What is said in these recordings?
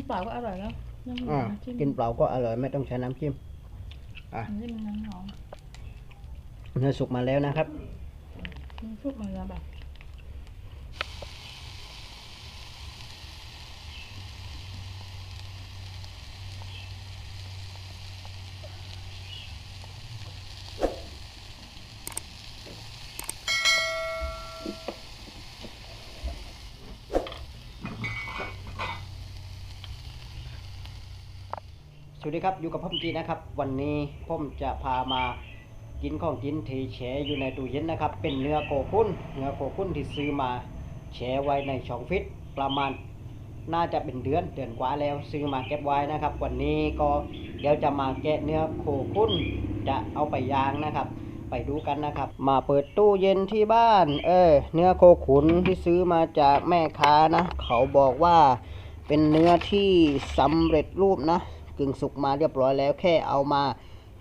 กินเปล่าก็อร่อยแล้วน้ำอ่าจิ้มกินเปล่าก็อร่อยไม่ต้องใช้น้ำจิ้ม น้ำจิ้มน้ำหอมเนื้อสุกมาแล้วนะครับน้ำซุปมันจะแบบ สวัสดีครับอยู่กับพ่อมจีนะครับ วันนี้ผมจะพามากินของกินที่แช่อยู่ในตู้เย็นนะครับ เป็นเนื้อโคขุนเนื้อโคขุนที่ซื้อมาแช่ไว้ในช่องฟิตประมาณน่าจะเป็นเดือนเดือนกว่าแล้วซื้อมาเก็บไว้นะครับ วันนี้ก็เดี๋ยวจะมาแกะเนื้อโคขุนจะเอาไปย่างนะครับ ไปดูกันนะครับ มาเปิดตู้เย็นที่บ้าน เออเนื้อโคขุนที่ซื้อมาจากแม่ค้านะ เขาบอกว่าเป็นเนื้อที่สำเร็จรูปนะ กึ่งสุกมาเรียบร้อยแล้วแค่เอามา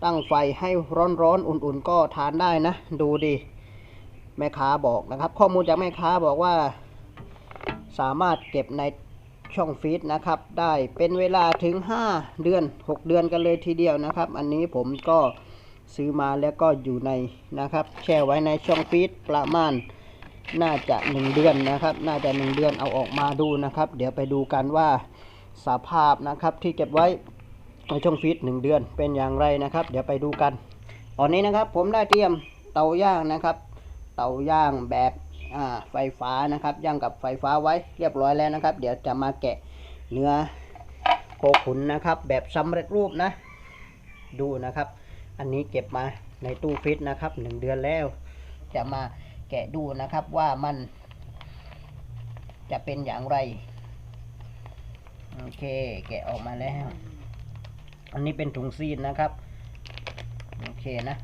ตั้งไฟให้ร้อนๆอุ่นๆ ก็ทานได้นะ ดูดิแม่ค้าบอกนะครับ ข้อมูลจากแม่ค้าบอกว่า สามารถเก็บในช่องฟรีซนะครับ ได้เป็นเวลาถึง 5 เดือน 6 เดือนกันเลยทีเดียวนะครับ อันนี้ผมก็ซื้อมาแล้วก็อยู่ในนะครับ แช่ไว้ในช่องฟรีซประมาณน่าจะ 1 เดือนนะครับ น่าจะ 1 เดือนเอาออกมาดูนะครับ เดี๋ยวไปดูกันว่าสภาพนะครับที่เก็บไว้ ในช่องฟีดหนึ่งเดือนเป็นอย่างไรนะครับ เดี๋ยวไปดูกัน ตอนนี้นะครับผมได้เตรียมเตาย่างนะครับ เตาย่างแบบไฟฟ้านะครับย่างกับไฟฟ้าไว้เรียบร้อยแล้วนะครับ เดี๋ยวจะมาแกะเนื้อโคขุนนะครับ แบบสำเร็จรูปนะ ดูนะครับ อันนี้เก็บมาในตู้ฟิตนะครับหนึ่งเดือนแล้ว จะมาแกะดูนะครับว่ามัน จะเป็นอย่างไร โอเค แกะออกมาแล้ว อันนี้เป็นถุงซีนนะครับโอเคนะ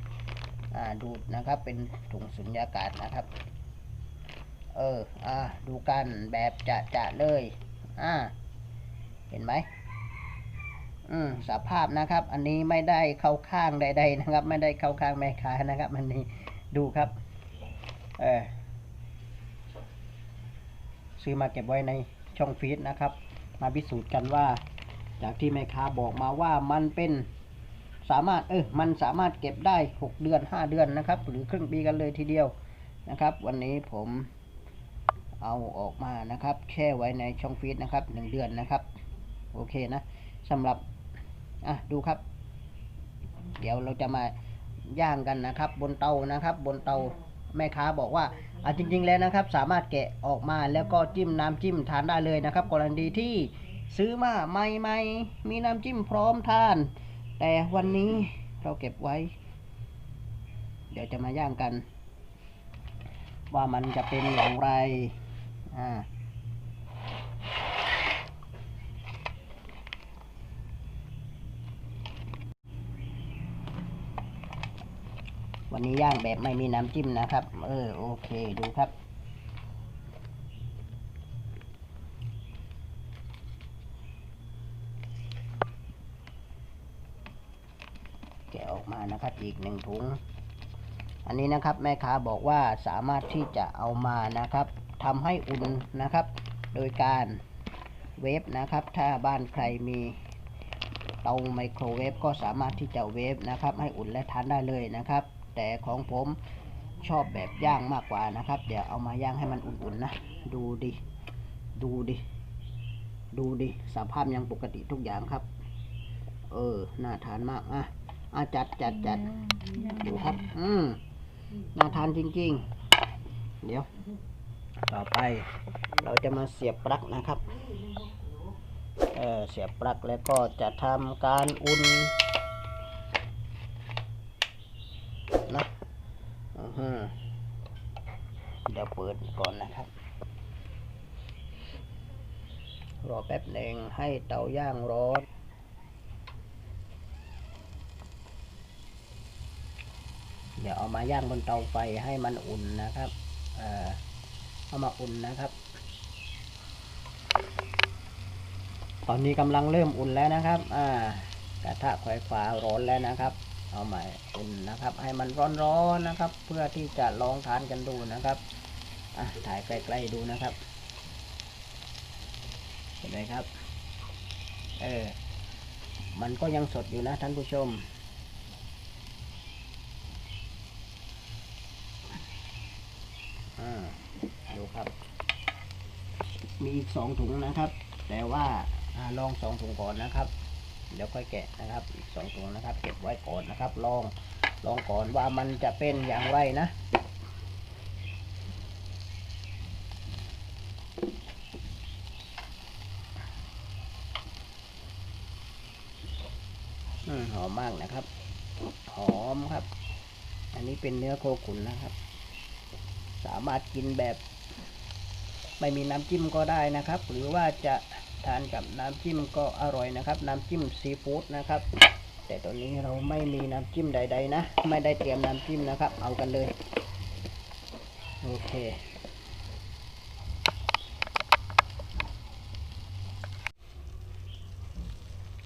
อ่าดูดนะครับเป็นถุงสุญญากาศนะครับ เอออ่าดูกันแบบจะจะเลยอ่าเห็นไหมอืมสภาพนะครับ อันนี้ไม่ได้เข้าข้างใด ๆ นะครับ ไม่ได้เข้าข้างแม่ค้านะครับ อันนี้ดูครับ เออซื้อมาเก็บไว้ในช่องฟีดนะครับ มาพิสูจน์กันว่า จากที่แม่ค้าบอกมาว่ามันเป็นสามารถเออมันสามารถเก็บได้ 6 เดือน 5 เดือนนะครับ หรือครึ่งปีกันเลยทีเดียวนะครับ วันนี้ผมเอาออกมานะครับ แช่ไว้ในช่องฟรีซนะครับ 1 เดือนนะครับ โอเคนะสำหรับอะดูครับ เดี๋ยวเราจะมาย่างกันนะครับ บนเตานะครับ บนเตาแม่ค้าบอกว่าอะจริง ๆ แล้วนะครับ สามารถแกะออกมาแล้วก็จิ้มน้ำจิ้มทานได้เลยนะครับ กรณีที่ ซื้อมาใหม่ๆ มีน้ำจิ้มพร้อมทาน แต่วันนี้เราเก็บไว้ เดี๋ยวจะมาย่างกัน ว่ามันจะเป็นอย่างไร อ่าวันนี้ย่างแบบไม่มีน้ำจิ้มนะครับ เออโอเคดูครับ แกะออกมา นะครับ อีกหนึ่งถุง อันนี้นะครับแม่ค้าบอกว่าสามารถที่จะเอามานะครับทำให้อุ่นนะครับ โดยการเวฟนะครับ ถ้าบ้านใครมีเตาไมโครเวฟก็สามารถที่จะเวฟนะครับ ให้อุ่นและทานได้เลยนะครับ แต่ของผมชอบแบบย่างมากกว่านะครับ เดี๋ยวเอามาย่างให้มันอุ่นๆนะ ดูดิ ดูดิ ดูดิ สภาพยังปกติทุกอย่างครับ เออ น่าทานมากอะ อะจัดจัดจัดดูครับ อืมน่าทานจริง ๆ เดี๋ยว ต่อไปเราจะมาเสียบปลั๊กนะครับ เออเสียบปลั๊กแล้วก็จะทำการอุ่นนะอือฮึเดี๋ยวเปิดก่อนนะครับรอแป๊บหนึ่งให้เตาย่างร้อน ดี๋ยวเอามาย่างบนเตาไฟให้มันอุ่นนะครับ เอ่อเอามาอุ่นนะครับ ตอนนี้กำลังเริ่มอุ่นแล้วนะครับ อ่ากระทะไฟฟ้าร้อนแล้วนะครับ เอามาอุ่นนะครับ ให้มันร้อนๆนะครับ เพื่อที่จะลองทานกันดูนะครับอะถ่ายใกล้ๆดูนะครับ เห็นไหมครับ เออมันก็ยังสดอยู่นะท่านผู้ชม อ่า ดู ครับ มีอีกสองถุงนะครับ แต่ว่าอาลองสองถุงก่อนนะครับเดี๋ยวค่อยแกะนะครับ อีกสองถุงนะครับ เก็บไว้ก่อนนะครับ ลองลองก่อนว่ามันจะเป็นอย่างไรนะอหอมมากนะครับ หอมครับ อันนี้เป็นเนื้อโคขุนนะครับ สามารถกินแบบ ไม่มีน้ำจิ้มก็ได้นะครับ หรือว่าจะทานกับน้ำจิ้มก็อร่อยนะครับ น้ำจิ้มซีฟู้ดนะครับ แต่ตอนนี้เราไม่มีน้ำจิ้มใด ๆ นะ ไม่ได้เตรียมน้ำจิ้มนะครับ เอากันเลย โอเค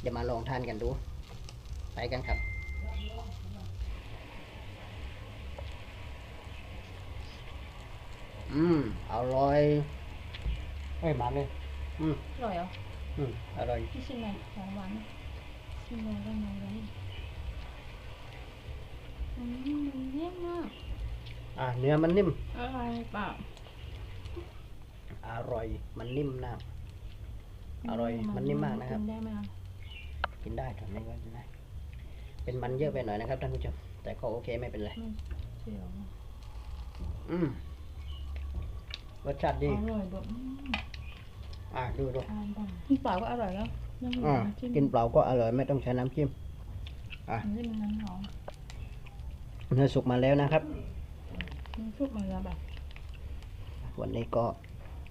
เดี๋ยวมาลองทานกันดู ไปกันครับ อืม อร่อย เฮ้ยมาเลยอืมอร่อยเหรออืมอร่อยพี่ชิมหน่อยหวานหวานชิมเลยได้ไหมได้อืมมันเยี่ยมมากอ่าเนื้อมันนิ่ม อร่อยเปล่าอร่อย มันนิ่มนะอร่อย มันนิ่มมากนะครับกิได้ไหมอะกินได้ทำไม่ก็กินได้เป็นมันเยอะไปหน่อยนะครับท่านผู้ชม แต่ก็โอเคไม่เป็นไรไม่เสียวอืมรสชาติอดีร่อยแบบ อืมอ่าดูดูทานบ้างกินเปล่าก็อร่อยแล้วยังมีอ่าน้ำจิ้มกินเปล่าก็อร่อยไม่ต้องใช้น้ำจิ้มอะน้ำจิ้มน้ำหอมเนื้อสุกมาแล้วนะครับ น้ำซุปมันจะแบบวันนี้ก็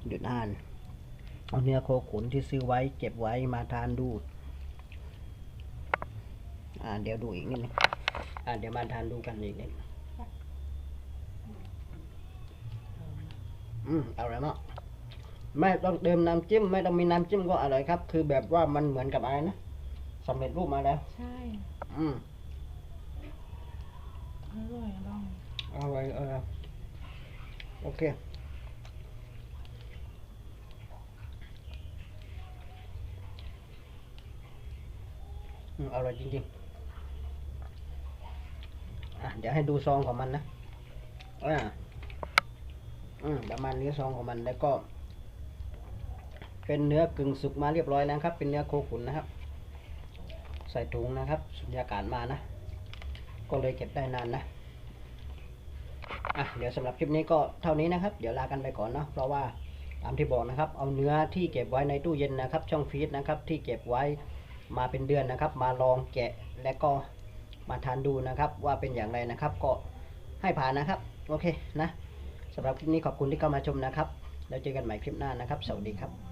หยุดอ่าน เอาเนื้อโคขุนที่ซื้อไว้ เก็บไว้มาทานดู อ่า เดี๋ยวดูอีกนิดนึงอ่าเดี๋ยวมาทานดูกันอีกนิดอืมอร่อยมาก ไม่ต้องเติมน้ำจิ้ม ไม่ต้องมีน้ำจิ้มก็อร่อยครับ คือแบบว่ามันเหมือนกับอะไรนะสำเร็จรูปมาแล้ว ใช่ อืมอร่อยบ้างอร่อยเออโอเค อืมอร่อยจริงๆ อะ เดี๋ยวให้ดูซองของมันนะอ่าอืมประมาณนี้ซองของมันแล้วก็ เป็นเนื้อกึ่งสุกมาเรียบร้อยแล้วครับ เป็นเนื้อโคขุนนะครับ ใส่ถุงนะครับสุญญากาศมานะ ก็เลยเก็บได้นานนะอะเดี๋ยวสำหรับคลิปนี้ก็เท่านี้นะครับ เดี๋ยวลากันไปก่อนเนาะเพราะว่าตามที่บอกนะครับ เอาเนื้อที่เก็บไว้ในตู้เย็นนะครับ ช่องฟรีซนะครับ ที่เก็บไว้มาเป็นเดือนนะครับ มาลองแกะและก็มาทานดูนะครับ ว่าเป็นอย่างไรนะครับ ก็ให้ผ่านนะครับ โอเคนะสำหรับคลิปนี้ขอบคุณที่เข้ามาชมนะครับ แล้วเจอกันใหม่คลิปหน้านะครับ สวัสดีครับ